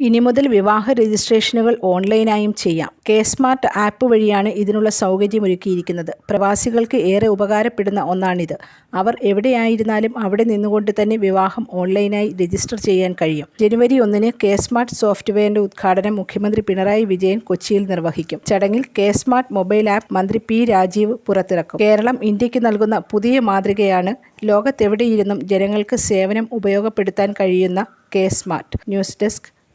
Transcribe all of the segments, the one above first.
ഇനി മുതൽ വിവാഹ രജിസ്ട്രേഷനുകൾ ഓൺലൈനായും ചെയ്യാം. കെ സ്മാർട്ട് ആപ്പ് വഴിയാണ് ഇതിനുള്ള സൗകര്യമൊരുക്കിയിരിക്കുന്നത്. പ്രവാസികൾക്ക് ഏറെ ഉപകാരപ്പെടുന്ന ഒന്നാണിത്. അവർ എവിടെയായിരുന്നാലും അവിടെ നിന്നുകൊണ്ട് തന്നെ വിവാഹം ഓൺലൈനായി രജിസ്റ്റർ ചെയ്യാൻ കഴിയും. ജനുവരി ഒന്നിന് കെ സ്മാർട്ട് സോഫ്റ്റ്വെയറിന്റെ ഉദ്ഘാടനം മുഖ്യമന്ത്രി പിണറായി വിജയൻ കൊച്ചിയിൽ നിർവഹിക്കും. ചടങ്ങിൽ കെ സ്മാർട്ട് മൊബൈൽ ആപ്പ് മന്ത്രി പി രാജീവ് പുറത്തിറക്കും. കേരളം ഇന്ത്യയ്ക്ക് നൽകുന്ന പുതിയ മാതൃകയാണ് ലോകത്തെവിടെയിരുന്നും ജനങ്ങൾക്ക് സേവനം ഉപയോഗപ്പെടുത്താൻ കഴിയുന്ന K smart. News desk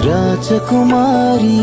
రాజకుమారి.